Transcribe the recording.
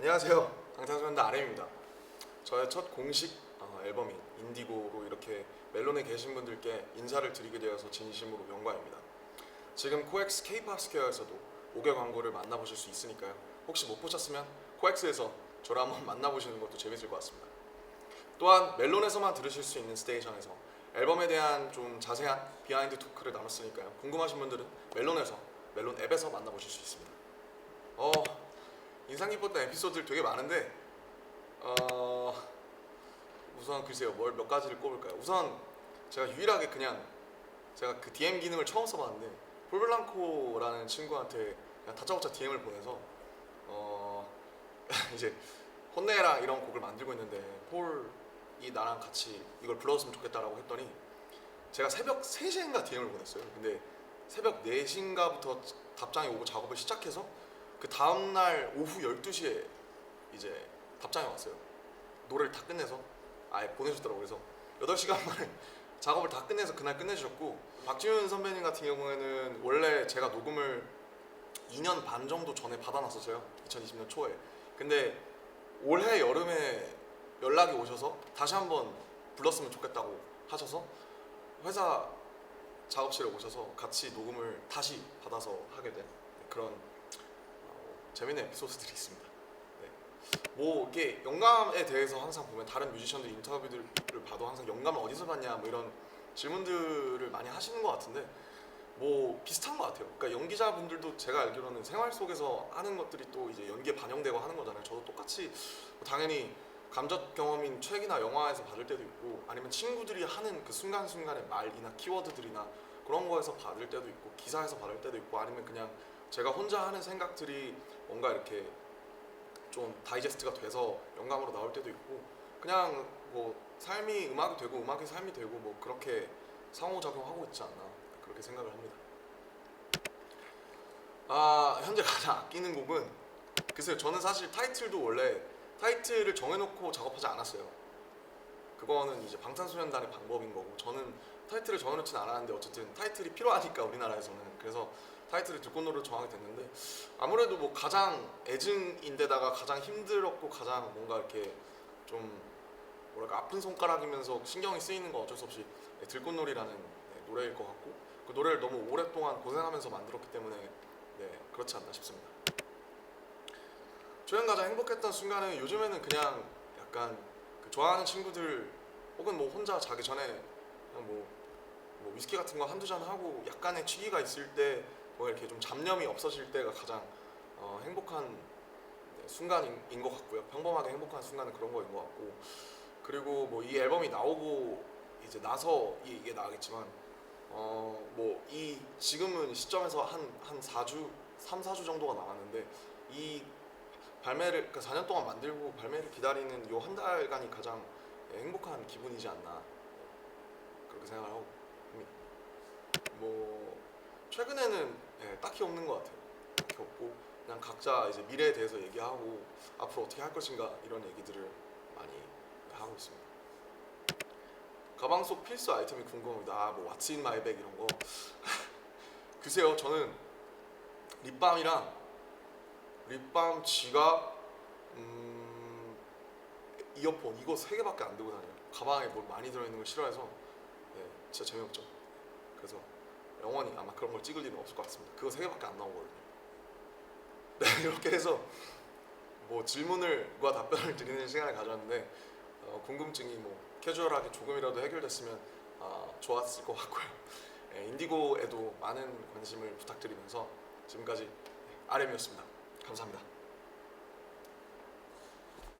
안녕하세요. 방탄소년단 RM입니다. 저의 첫 공식 어, 앨범인 인디고로 이렇게 멜론에 계신 분들께 인사를 드리게 되어서 진심으로 영광입니다. 지금 코엑스 K-팝 스퀘어에서도 5개 광고를 만나보실 수 있으니까요. 혹시 못 보셨으면 코엑스에서 저를 한번 만나보시는 것도 재밌을 것 같습니다. 또한 멜론에서만 들으실 수 있는 스테이션에서 앨범에 대한 좀 자세한 비하인드 토크를 나눴으니까요. 궁금하신 분들은 멜론에서 멜론 앱에서 만나보실 수 있습니다. 어 인상 깊었던 에피소드들 되게 많은데 어 우선 글쎄요 뭘 몇 가지를 꼽을까요? 우선 제가 유일하게 그냥 제가 그 DM 기능을 처음 써봤는데 폴블랑코라는 친구한테 그냥 다짜고짜 DM을 보내서 어 이제 혼내라 이런 곡을 만들고 있는데 폴이 나랑 같이 이걸 불러줬으면 좋겠다라고 했더니 제가 새벽 3시인가 DM을 보냈어요. 근데 새벽 4시인가부터 답장이 오고 작업을 시작해서 그 다음 날 오후 12시에 이제 답장이 왔어요. 노래를 다 끝내서 아예 보내주더라고요. 그래서 8시간 만에 작업을 다 끝내서 그날 끝내주셨고 박지훈 선배님 같은 경우에는 원래 제가 녹음을 2년 반 정도 전에 받아놨었어요. 2020년 초에. 근데 올해 여름에 연락이 오셔서 다시 한번 불렀으면 좋겠다고 하셔서 회사 작업실에 오셔서 같이 녹음을 다시 받아서 하게 된 그런 어, 재밌는 에피소드들이 있습니다. 네. 뭐 이게 영감에 대해서 항상 보면 다른 뮤지션들 인터뷰들을 봐도 항상 영감을 어디서 받냐 뭐 이런 질문들을 많이 하시는 것 같은데 뭐 비슷한 것 같아요. 그러니까 연기자분들도 제가 알기로는 생활 속에서 하는 것들이 또 이제 연기에 반영되고 하는 거잖아요. 저도 똑같이 뭐 당연히 감적 경험인 책이나 영화에서 받을 때도 있고 아니면 친구들이 하는 그 순간순간의 말이나 키워드들이나 그런 거에서 받을 때도 있고 기사에서 받을 때도 있고 아니면 그냥 제가 혼자 하는 생각들이 뭔가 이렇게 좀 다이제스트가 돼서 영감으로 나올 때도 있고 그냥 뭐 삶이 음악이 되고 음악이 삶이 되고 뭐 그렇게 상호작용하고 있지 않나 그렇게 생각을 합니다. 아 현재 가장 아끼는 곡은 글쎄요 저는 사실 타이틀도 원래 타이틀을 정해놓고 작업하지 않았어요. 그거는 이제 방탄소년단의 방법인 거고 저는 타이틀을 정해놓진 않았는데 어쨌든 타이틀이 필요하니까 우리나라에서는 그래서 타이틀을 듣고노를 정하게 됐는데 아무래도 뭐 가장 애증인데다가 가장 힘들었고 가장 뭔가 이렇게 좀 뭐랄까 아픈 손가락이면서 신경이 쓰이는 건 어쩔 수 없이 들꽃놀이라는 네, 노래일 것 같고 그 노래를 너무 오랫동안 고생하면서 만들었기 때문에 네, 그렇지 않나 싶습니다. 최근 가장 행복했던 순간은 요즘에는 그냥 약간 그 좋아하는 친구들 혹은 뭐 혼자 자기 전에 그냥 뭐, 뭐 위스키 같은 거 한두 잔 하고 약간의 취기가 있을 때 뭐 이렇게 좀 잡념이 없어질 때가 가장 어, 행복한 네, 순간인 것 같고요. 평범하게 행복한 순간은 그런 거인 것 같고 그리고 뭐 이 앨범이 나오고 이제 나서 이- 이게 나겠지만 어 뭐 이 지금은 시점에서 한 한 4주 3, 4주 정도가 남았는데 이 발매를 그 4년 동안 만들고 발매를 기다리는 요 한 달간이 가장 예, 행복한 기분이지 않나 그렇게 생각을 하고. 뭐 최근에는 예, 딱히 없는 것 같아요. 딱히 없고 그냥 각자 이제 미래에 대해서 얘기하고 앞으로 어떻게 할 것인가 이런 얘기들을 많이 하고 있습니다. 가방 속 필수 아이템이 궁금합니다. 아, 뭐 왓츠 인 마이 백 이런 거. 글쎄요, 저는 립밤이랑 립밤, 지갑, 음, 이어폰 이거 세 개밖에 안 들고 다녀요. 가방에 뭘 많이 들어있는 걸 싫어해서 네, 진짜 재미없죠. 그래서 영원히 아마 그런 걸 찍을 일은 없을 것 같습니다. 그거 세 개밖에 안 나오거든요. 네, 이렇게 해서 뭐 질문을과 답변을 드리는 시간을 가졌는데 어, 궁금증이 뭐 캐주얼하게 조금이라도 해결됐으면 아, 좋았을 것 같고요. 예, 인디고에도 많은 관심을 부탁드리면서 지금까지 RM이었습니다. 감사합니다.